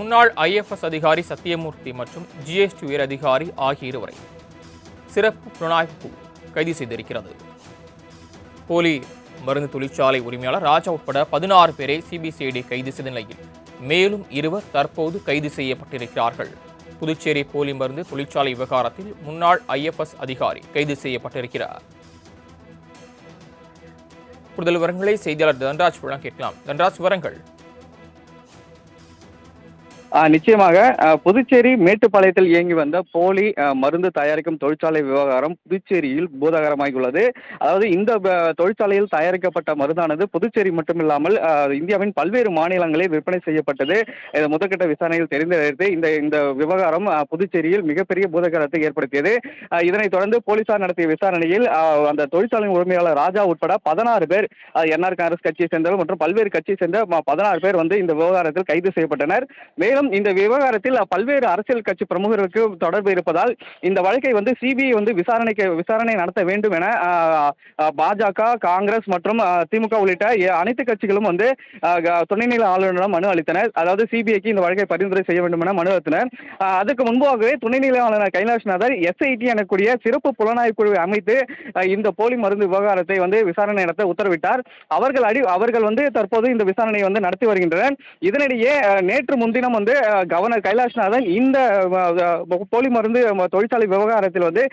முன்னாள் ஐஎஃப்எஸ் அதிகாரி சத்தியமூர்த்தி மற்றும் ஜிஎஸ்டி உயர் அதிகாரி ஆகிய இருவரை சிறப்பு புலனாய்வு கைது செய்திருக்கிறது. போலி மருந்து தொழிற்சாலை உரிமையாளர் ராஜா உட்பட பதினாறு பேரை சிபிசிஐடி கைது செய்த நிலையில் மேலும் இருவர் தற்போது கைது செய்யப்பட்டிருக்கிறார்கள். புதுச்சேரி போலி மருந்து தொழிற்சாலை விவகாரத்தில் முன்னாள் ஐஎஃப்எஸ் அதிகாரி கைது செய்யப்பட்டிருக்கிறார். கூடுதல் விவரங்களை செய்தியாளர் தன்ராஜ் வழங்க கேட்கலாம் தன்ராஜ் விவரங்கள். நிச்சயமாக புதுச்சேரி மேட்டுப்பாளையத்தில் இயங்கி வந்த போலி மருந்து தயாரிக்கும் தொழிற்சாலை விவகாரம் புதுச்சேரியில் பூதாகரமாகியுள்ளது. அதாவது இந்த தொழிற்சாலையில் தயாரிக்கப்பட்ட மருந்தானது புதுச்சேரி மட்டுமில்லாமல் இந்தியாவின் பல்வேறு மாநிலங்களில் விற்பனை செய்யப்பட்டது. இது முதற்கட்ட விசாரணையில் தெரிந்தது இந்த இந்த விவகாரம் புதுச்சேரியில் மிகப்பெரிய பூதகரத்தை ஏற்படுத்தியது. இதனைத் தொடர்ந்து போலீசார் நடத்திய விசாரணையில் அந்த தொழிற்சாலையின் உரிமையாளர் ராஜா உட்பட பதினாறு பேர் என்ஆர் காங்கிரஸ் கட்சியை சேர்ந்தவர் மற்றும் பல்வேறு கட்சியை சேர்ந்த பதினாறு பேர் வந்து இந்த விவகாரத்தில் கைது செய்யப்பட்டனர். மேலும் இந்த விவகாரத்தில் பல்வேறு அரசியல் கட்சி பிரமுகர்களுக்கு தொடர்பு இருப்பதால் இந்த வழக்கை வந்து சிபிஐ வந்து விசாரணைக்கு விசாரணை நடத்த வேண்டும் என பாஜக காங்கிரஸ் மற்றும் திமுக உள்ளிட்ட அனைத்து கட்சிகளும் வந்து துணைநிலை ஆளுநரிடம் மனு அளித்தனர். அதாவது சிபிஐக்கு இந்த வழக்கை பரிந்துரை செய்ய வேண்டும் என மனு அளித்தனர். அதுக்கு முன்பாகவே துணைநிலை ஆளுநர் கைலாஷ்நாதர் எஸ்ஐடி எனக்கூடிய சிறப்பு புலனாய்வு குழுவை அமைத்து இந்த போலி மருந்து விவகாரத்தை வந்து விசாரணை நடத்த உத்தரவிட்டார். அவர்கள் அடி அவர்கள் வந்து தற்போது இந்த விசாரணையை வந்து நடத்தி வருகின்றனர். இதனிடையே நேற்று முன்தினம் வந்து வந்து கவர்னர் கைலாஷ்நாதன் இந்த போலி மருந்து தொழிற்சாலை விவகாரத்தில் வந்து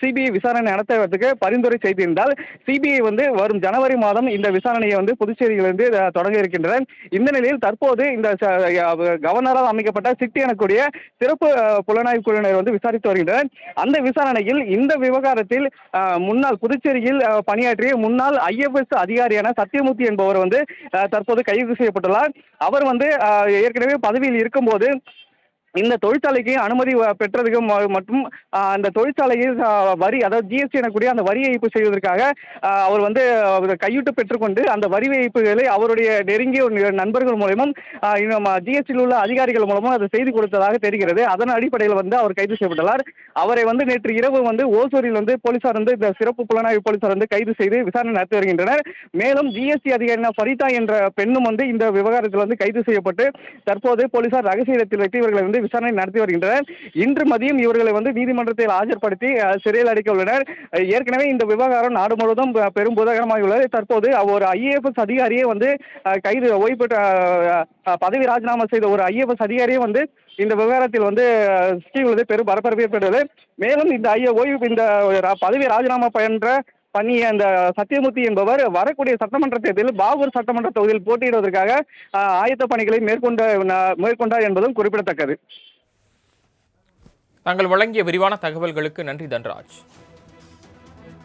சிபிஐ விசாரணை நடத்துவதற்கு பரிந்துரை செய்திருந்தால் சிபிஐ வந்து வரும் ஜனவரி மாதம் இந்த விசாரணையை வந்து புதுச்சேரியிலிருந்து தொடங்க இருக்கின்றனர் இந்த நிலையில் தற்போது இந்த கவர்னரால் அமைக்கப்பட்ட சிட்டி எனக்கூடிய சிறப்பு புலனாய்வு குழுவினர் வந்து விசாரித்து வருகின்றனர். அந்த விசாரணையில் இந்த விவகாரத்தில் முன்னாள் புதுச்சேரியில் பணியாற்றிய முன்னாள் ஐஎஃப்எஸ் அதிகாரியான சத்தியமூர்த்தி என்பவர் வந்து தற்போது கைது செய்யப்பட்டுள்ளார். அவர் வந்து ஏற்கனவே பதவியில் இருக்கும் இருக்கும்போது இந்த தொழிற்சாலைக்கு அனுமதி பெற்றதுக்கு ம- மற்றும் அந்த தொழிற்சாலையில் வரி அதாவது ஜிஎஸ்டி எனக்கூடிய அந்த வரி ஏய்ப்பு செய்வதற்காக அவர் வந்து அவர் கையூட்டு பெற்றுக்கொண்டு அந்த வரி ஏய்ப்புகளை அவருடைய நெருங்கிய ஒரு நண்பர்கள் மூலமும் ஜிஎஸ்டியில் உள்ள அதிகாரிகள் மூலமும் அதை செய்து கொடுத்ததாக தெரிகிறது. அதன் அடிப்படையில் வந்து அவர் கைது செய்யப்பட்டுள்ளார். அவரை வந்து நேற்று இரவு வந்து ஓசூரில் வந்து போலீசார் வந்து இந்த சிறப்பு புலனாய்வு போலீசார் வந்து கைது செய்து விசாரணை நடத்தி வருகின்றனர். மேலும் ஜிஎஸ்டி அதிகாரியான ஃபரிதா என்ற பெண்ணும் வந்து இந்த விவகாரத்தில் வந்து கைது செய்யப்பட்டு தற்போது போலீசார் ரகசிய இடத்தில் வைத்து இவர்களை வந்து விசாரணை நடத்தி வருகின்றனர். இன்று மதியம் இவர்களை வந்து நீதிமன்றத்தில் ஆஜர்படுத்தி சிறையில் அடைக்க உள்ளனர். ஏற்கனவே இந்த விவகாரம் நாடு முழுவதும் பெரும் புதகரமாக உள்ளது. தற்போது ஒரு ஐஏஎஸ் அதிகாரியே வந்து கைது ஓய்வு பெற்ற பதவி ராஜினாமா செய்த ஒரு ஐஏஎஸ் அதிகாரியே வந்து இந்த விவகாரத்தில் வந்து ஸ்கீம் சிக்கியுள்ளது பெரும் பரபரப்பு ஏற்பட்டது மேலும் இந்த ஐய ஓய்வு இந்த பதவி ராஜினாமா பயின்ற பண்ணிய அந்த சத்தியமூர்த்தி என்பவர் வரக்கூடிய சட்டமன்ற தேர்தலில் பாகூர் சட்டமன்ற தொகுதியில் போட்டியிடுவதற்காக ஆயத்த பணிகளை மேற்கொண்ட மேற்கொண்டார் என்பதும் குறிப்பிடத்தக்கது. தாங்கள் வழங்கிய விரிவான தகவல்களுக்கு நன்றி தன்ராஜ்.